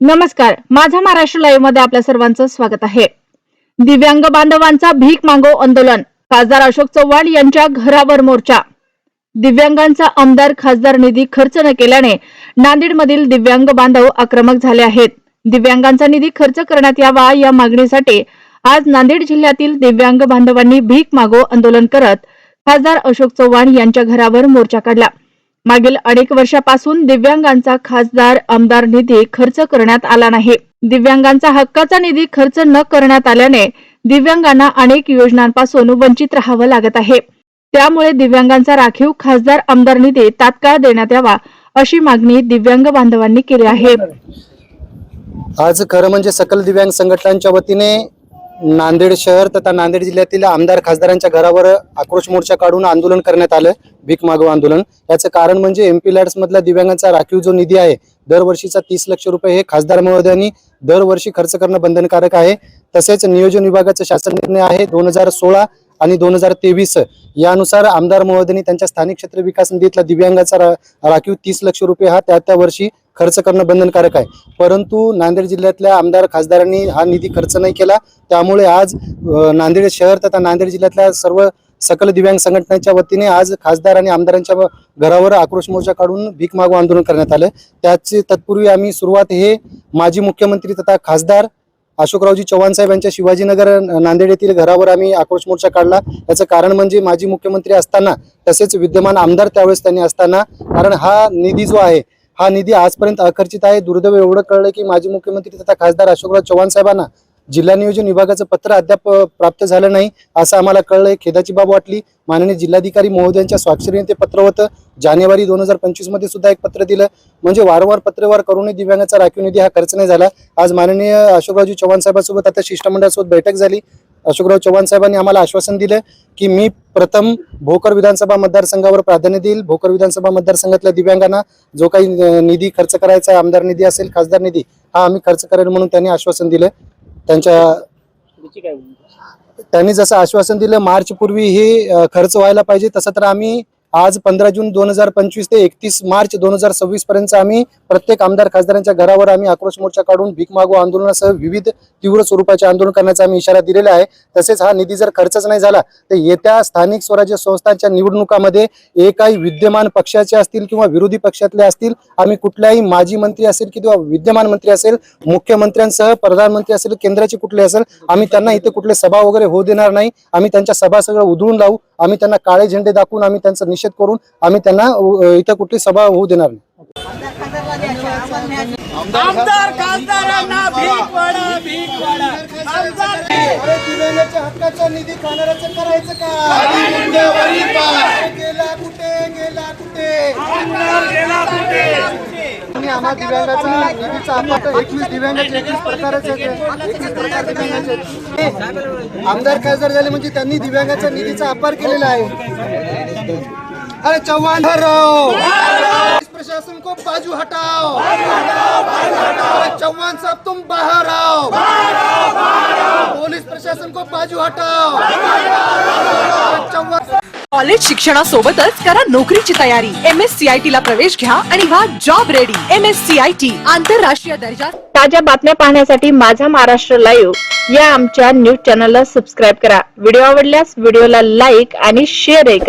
नमस्कार. माझा महाराष्ट्र लाईव्हमध्ये आपल्या सर्वांचं स्वागत आहे. दिव्यांग बांधवांचा भीक मागो आंदोलन. खासदार अशोक चव्हाण यांच्या घरावर मोर्चा. दिव्यांगांचा आमदार खासदार निधी खर्च न केल्याने नांदेडमधील दिव्यांग बांधव आक्रमक झाले आहेत. दिव्यांगांचा निधी खर्च करण्यात यावा या मागणीसाठी आज नांदेड जिल्ह्यातील दिव्यांग बांधवांनी भीक मागो आंदोलन करत खासदार अशोक चव्हाण यांच्या घरावर मोर्चा काढला. मागील अनेक वर्षापासून दिव्यांगांचा खासदार आमदार निधी खर्च करण्यात आला नाही. दिव्यांगांचा हक्काचा निधी खर्च न करण्यात आल्याने दिव्यांगांना अनेक योजनांपासून वंचित राहावं लागत आहे. त्यामुळे दिव्यांगांचा राखीव खासदार आमदार निधी तात्काळ देण्यात यावा अशी मागणी दिव्यांग बांधवांनी केली आहे. आज खरं म्हणजे सकल दिव्यांग संघटनांच्या वतीने नांदेड शहर तथा नांदेड जिल्ह्यातील आमदार खासदारांच्या घरावर आक्रोश मोर्चा काढून आंदोलन करण्यात आलं. भीक मागो आंदोलन. याचं कारण म्हणजे एमपी लॅड्स मधला दिव्यांगांचा राखीव जो निधी आहे दरवर्षीचा तीस लक्ष रुपये हे खासदार महोदयांनी दरवर्षी खर्च करणं बंधनकारक आहे. तसेच नियोजन विभागाचा शासन निर्णय आहे दोन हजार सोळा आणि दोन हजार तेवीस. यानुसार आमदार महोदयांनी त्यांच्या स्थानिक क्षेत्र विकास निधीतला दिव्यांगाचा रा- राखीव तीस लक्ष रुपये हा त्या त्या वर्षी खर्च करणं बंधनकारक आहे. परंतु नांदेड जिल्ह्यातल्या आमदार खासदारांनी हा निधी खर्च नाही केला. त्यामुळे आज नांदेड शहर तथा नांदेड जिल्ह्यातल्या सर्व सकल दिव्यांग संघटनेच्या वतीने आज खासदार आणि आमदारांच्या घरावर आक्रोश मोर्चा काढून भीक मागू आंदोलन करण्यात आलं. त्याचे तत्पूर्वी आम्ही सुरुवात हे माजी मुख्यमंत्री तथा खासदार अशोकरावजी चव्हाण साहेब यांच्या शिवाजीनगर नांदेड येथील घरावर आम्ही आक्रोश मोर्चा काढला. याचं कारण म्हणजे माजी मुख्यमंत्री असताना तसेच विद्यमान आमदार त्यावेळेस त्यांनी असताना कारण हा निधी जो आहे हा निधी आजपर्यंत अखर्चित आहे. दुर्दैव एवढं कळलं की माजी मुख्यमंत्री तथा खासदार अशोकराव चव्हाण साहेबांना जिल्हा नियोजन विभागाचं पत्र अद्याप प्राप्त झालं नाही असं आम्हाला कळलं खेदाची बाब वाटली. माननीय जिल्हाधिकारी महोदयांच्या स्वाक्षरीने ते पत्र होतं. जानेवारी दोन हजार पंचवीसमध्ये सुद्धा एक पत्र दिलं. म्हणजे वारंवार पत्रव्यवहार करूनही दिव्यांगाचा राखीव निधी हा खर्च नाही झाला. आज माननीय अशोकरावजी चव्हाण साहेबांसोबत आता शिष्टमंडळासोबत बैठक झाली. अशोकराव चव्हाण साहेबांनी आम्हाला आश्वासन दिलं की मी प्रथम भोकर विधानसभा मतदारसंघावर प्राधान्य देईल. भोकर विधानसभा मतदारसंघातल्या दिव्यांगांना जो काही निधी खर्च करायचा आहे आमदार निधी असेल खासदार निधी हा आम्ही खर्च करेल म्हणून त्यांनी आश्वासन दिलं. त्यांच्या त्यांनी जसं आश्वासन दिलं मार्च पूर्वी हे खर्च व्हायला पाहिजे तसं तर आम्ही आज पंधरा जून दोन हजार पंचवीस ते एकतीस मार्च दोन हजार सव्वीस पर्यंत आम्ही प्रत्येक आमदार खासदारांच्या घरावर आम्ही आक्रोश मोर्चा काढून भीक मागो आंदोलनासह विविध तीव्र स्वरूपाचे आंदोलन करण्याचा आम्ही इशारा दिलेला आहे. तसेच हा निधी जर खर्चच नाही झाला तर येत्या स्थानिक स्वराज्य संस्थांच्या निवडणुकामध्ये एकाही विद्यमान पक्षाचे असतील किंवा विरोधी पक्षातले असतील आम्ही कुठल्याही माजी मंत्री असेल किंवा विद्यमान मंत्री असेल मुख्यमंत्र्यांसह प्रधानमंत्री असेल केंद्राचे कुठले असेल आम्ही त्यांना इथे कुठले सभा वगैरे होऊ देणार नाही. आम्ही त्यांच्या सभा सगळं उधळून लावू. आम्ही त्यांना काळे झेंडे दाखवून आम्ही त्यांचं निषेध करून आम्ही त्यांना इथं कुठली सभा होऊ देणार नाही. आमदार खासदारांना भीक वाढा भीक वाढा. आमदार दिव्यांगाच्या हक्काचा निधी खाणाऱ्याचं करायचं का? गेला कुठे? गेला कुठे? आमदार गेला कुठे? आणि आम्हा दिव्यांगाचा निधीचा आपण एकवीस दिव्यांगाचे एकवीस प्रकारच एकवीस प्रकार दिव्यांगाचे. आमदार खासदार झाले म्हणजे त्यांनी दिव्यांगाच्या निधीचा अपार केलेला आहे. अरे चव्हाण हराव पुलिस प्रशासन को बाजू हटाओ। अरे चौहान साहब तुम बाहर आओ। पुलिस प्रशासन को बाजू हटाओ। चौहान कॉलेज शिक्षणासोबतच करा नोकरीची तयारी. M S C I T ला प्रवेश घ्या आणि व्हा job ready M S C I T आंतरराष्ट्रीय दर्जा ताज्या बातम्या पाहण्यासाठी माझा महाराष्ट्र लाईव्ह या आमच्या न्यूज चॅनलला सबस्क्राईब करा. व्हिडिओ आवडल्यास व्हिडिओला लाईक आणि शेअर करा.